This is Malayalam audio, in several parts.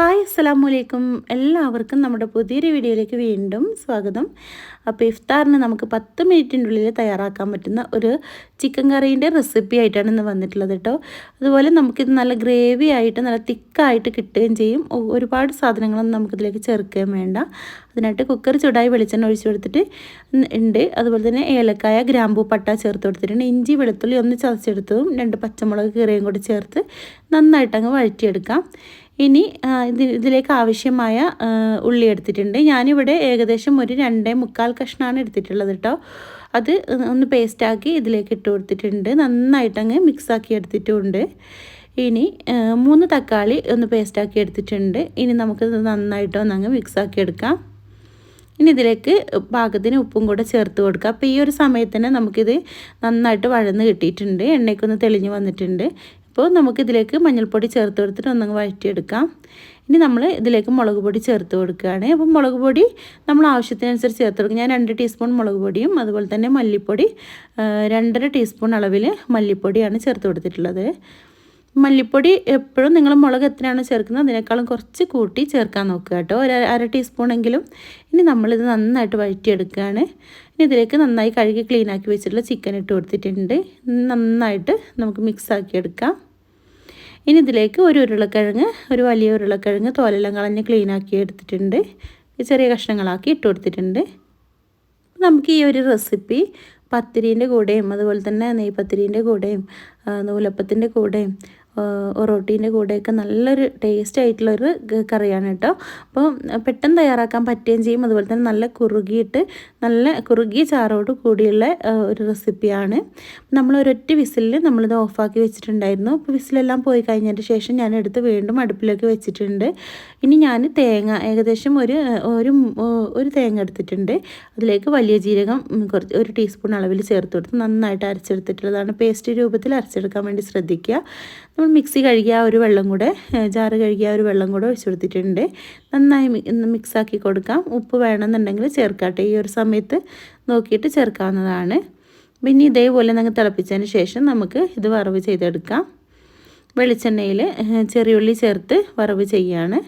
ഹായ് അസ്സാം വലൈക്കും എല്ലാവർക്കും നമ്മുടെ പുതിയൊരു വീഡിയോയിലേക്ക് വീണ്ടും സ്വാഗതം. അപ്പോൾ ഇഫ്താറിന് നമുക്ക് പത്ത് മിനിറ്റിനുള്ളിൽ തയ്യാറാക്കാൻ പറ്റുന്ന ഒരു ചിക്കൻ കറീന്റെ റെസിപ്പി ആയിട്ടാണ് ഇന്ന് വന്നിട്ടുള്ളത് കേട്ടോ. അതുപോലെ നമുക്കിത് നല്ല ഗ്രേവി ആയിട്ട് നല്ല തിക്കായിട്ട് കിട്ടുകയും ചെയ്യും. ഒരുപാട് സാധനങ്ങളൊന്നും നമുക്കിതിലേക്ക് ചേർക്കുകയും വേണ്ട. അതിനായിട്ട് കുക്കർ ചൂടായി വെളിച്ചെണ്ണ ഒഴിച്ചു കൊടുത്തിട്ട് ഉണ്ട് അതുപോലെ തന്നെ ഏലക്കായ ഗ്രാമ്പൂ പട്ട ചേർത്ത് കൊടുത്തിട്ടുണ്ട്. ഇഞ്ചി വെളുത്തുള്ളി ഒന്ന് ചതച്ചെടുത്തതും രണ്ട് പച്ചമുളക് കീറയും കൂടി ചേർത്ത് നന്നായിട്ട് അങ്ങ് വഴറ്റിയെടുക്കാം. ഇനി ഇത് ഇതിലേക്ക് ആവശ്യമായ ഉള്ളി എടുത്തിട്ടുണ്ട്. ഞാനിവിടെ ഏകദേശം ഒരു രണ്ടേ മുക്കാൽ കഷ്ണമാണ് എടുത്തിട്ടുള്ളത് കേട്ടോ അത് ഒന്ന് പേസ്റ്റാക്കി ഇതിലേക്ക് ഇട്ട് കൊടുത്തിട്ടുണ്ട്. നന്നായിട്ടങ്ങ് മിക്സാക്കി എടുത്തിട്ടുമുണ്ട് ഇനി മൂന്ന് തക്കാളി ഒന്ന് പേസ്റ്റാക്കി എടുത്തിട്ടുണ്ട്. ഇനി നമുക്കിത് നന്നായിട്ടൊന്ന് അങ്ങ് മിക്സാക്കി എടുക്കാം. ഇനി ഇതിലേക്ക് പാകത്തിന് ഉപ്പും കൂടെ ചേർത്ത് കൊടുക്കുക അപ്പോൾ ഈ ഒരു സമയത്ത് തന്നെ നമുക്കിത് നന്നായിട്ട് വഴന്ന് കിട്ടിയിട്ടുണ്ട്. എണ്ണയ്ക്കൊന്ന് തെളിഞ്ഞ് വന്നിട്ടുണ്ട്. ഇപ്പോൾ നമുക്കിതിലേക്ക് മഞ്ഞൾപ്പൊടി ചേർത്ത് കൊടുത്തിട്ട് ഒന്നങ്ങ് വഴറ്റിയെടുക്കാം. ഇനി നമ്മൾ ഇതിലേക്ക് മുളക് പൊടി ചേർത്ത് കൊടുക്കുകയാണ്. അപ്പം മുളക് പൊടി നമ്മൾ ആവശ്യത്തിനനുസരിച്ച് ചേർത്ത് കൊടുക്കും. ഞാൻ രണ്ട് ടീസ്പൂൺ മുളക് പൊടിയും അതുപോലെ തന്നെ മല്ലിപ്പൊടി രണ്ടര ടീസ്പൂൺ അളവിൽ മല്ലിപ്പൊടിയാണ് ചേർത്ത് കൊടുത്തിട്ടുള്ളത്. മല്ലിപ്പൊടി എപ്പോഴും നിങ്ങൾ മുളക് എത്രയാണോ ചേർക്കുന്നത് അതിനേക്കാളും കുറച്ച് കൂട്ടി ചേർക്കാൻ നോക്കുക കേട്ടോ. ഒരു അര ടീസ്പൂണെങ്കിലും. ഇനി നമ്മളിത് നന്നായിട്ട് വഴറ്റിയെടുക്കുകയാണ്. ഇനി ഇതിലേക്ക് നന്നായി കഴുകി ക്ലീനാക്കി വെച്ചിട്ടുള്ള ചിക്കൻ ഇട്ട് കൊടുത്തിട്ടുണ്ട്. നന്നായിട്ട് നമുക്ക് മിക്സ് ആക്കി എടുക്കാം ഇനി ഇതിലേക്ക് ഒരു ഉരുളക്കിഴങ്ങ് ഒരു വലിയ ഉരുളക്കിഴങ്ങ് തോലെല്ലാം കളഞ്ഞ് ക്ലീൻ ആക്കി എടുത്തിട്ടുണ്ട്. ചെറിയ കഷ്ണങ്ങളാക്കി ഇട്ട് കൊടുത്തിട്ടുണ്ട്. നമുക്ക് ഈ ഒരു റെസിപ്പി പത്തിരീന്റെ കൂടെയും അതുപോലെ തന്നെ നെയ്പത്തിരീന്റെ കൂടെയും നൂലപ്പത്തിന്റെ കൂടെയും ആ, ഒറോട്ടീന്റെ കൂടെയൊക്കെ നല്ലൊരു ടേസ്റ്റ് ആയിട്ടുള്ളൊരു കറിയാണ് കേട്ടോ. അപ്പോൾ പെട്ടെന്ന് തയ്യാറാക്കാൻ പറ്റുകയും ചെയ്യും. അതുപോലെ തന്നെ നല്ല കുറുകിയിട്ട് നല്ല കുറുകിയ ചാറോട് കൂടിയുള്ള ഒരു റെസിപ്പിയാണ് നമ്മൾ ഒരൊറ്റ വിസിലിൽ നമ്മളിത് ഓഫാക്കി വെച്ചിട്ടുണ്ടായിരുന്നു. അപ്പോൾ വിസിലെല്ലാം പോയി കഴിഞ്ഞതിന് ശേഷം ഞാൻ എടുത്ത് വീണ്ടും അടുപ്പിലേക്ക് വെച്ചിട്ടുണ്ട്. ഇനി ഞാൻ തേങ്ങ ഏകദേശം ഒരു ഒരു ഒരു തേങ്ങ എടുത്തിട്ടുണ്ട്. അതിലേക്ക് വലിയ ജീരകം കുറച്ച് ഒരു ടീസ്പൂൺ അളവിൽ ചേർത്ത് കൊടുത്ത് നന്നായിട്ട് അരച്ചെടുത്തിട്ടുള്ളതാണ്. പേസ്റ്റ് രൂപത്തിൽ അരച്ചെടുക്കാൻ വേണ്ടി ശ്രദ്ധിക്കുക. നമ്മൾ മിക്സി കഴുകിയ ആ ഒരു വെള്ളം കൂടെ ജാറ് കഴുകിയ ആ ഒരു വെള്ളം കൂടെ ഒഴിച്ചു കൊടുത്തിട്ടുണ്ട്. നന്നായി മിക്സാക്കി കൊടുക്കാം. ഉപ്പ് വേണമെന്നുണ്ടെങ്കിൽ ചേർക്കാട്ടെ. ഈ ഒരു സമയത്ത് നോക്കിയിട്ട് ചേർക്കാവുന്നതാണ്. പിന്നെ ഇതേപോലെ നിങ്ങൾ തിളപ്പിച്ചതിന് ശേഷം നമുക്ക് ഇത് വറവ് ചെയ്തെടുക്കാം. വെളിച്ചെണ്ണയിൽ ചെറിയുള്ളി ചേർത്ത് വറവ് ചെയ്യാണ്.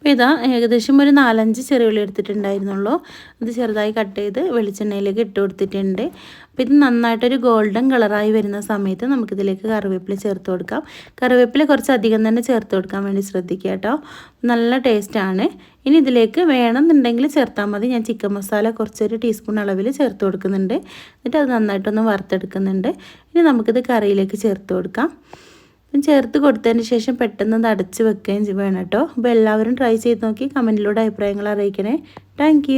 അപ്പോൾ ഇതാ ഏകദേശം ഒരു നാലഞ്ച് ചെറിയുള്ളി എടുത്തിട്ടുണ്ടായിരുന്നുള്ളൂ. അത് ചെറുതായി കട്ട് ചെയ്ത് വെളിച്ചെണ്ണയിലേക്ക് ഇട്ട് കൊടുത്തിട്ടുണ്ട്. അപ്പോൾ ഇത് നന്നായിട്ടൊരു ഗോൾഡൻ കളറായി വരുന്ന സമയത്ത് നമുക്കിതിലേക്ക് കറിവേപ്പില ചേർത്ത് കൊടുക്കാം. കറിവേപ്പില കുറച്ച് അധികം തന്നെ ചേർത്ത് കൊടുക്കാൻ വേണ്ടി ശ്രദ്ധിക്കുക കേട്ടോ. നല്ല ടേസ്റ്റാണ് ഇനി ഇതിലേക്ക് വേണമെന്നുണ്ടെങ്കിൽ ചേർത്താൽ മതി. ഞാൻ ചിക്കൻ മസാല കുറച്ചൊരു ടീസ്പൂൺ അളവിൽ ചേർത്ത് കൊടുക്കുന്നുണ്ട്. എന്നിട്ട് അത് നന്നായിട്ടൊന്ന് വറുത്തെടുക്കുന്നുണ്ട്. ഇനി നമുക്കിത് കറിയിലേക്ക് ചേർത്ത് കൊടുക്കാം. ചേർത്ത് കൊടുത്തതിന് ശേഷം പെട്ടെന്ന് അത് അടച്ച് വെക്കുകയും വേണം കേട്ടോ. അപ്പോൾ എല്ലാവരും ട്രൈ ചെയ്ത് നോക്കി കമന്റിലൂടെ അഭിപ്രായങ്ങൾ അറിയിക്കണേ. താങ്ക്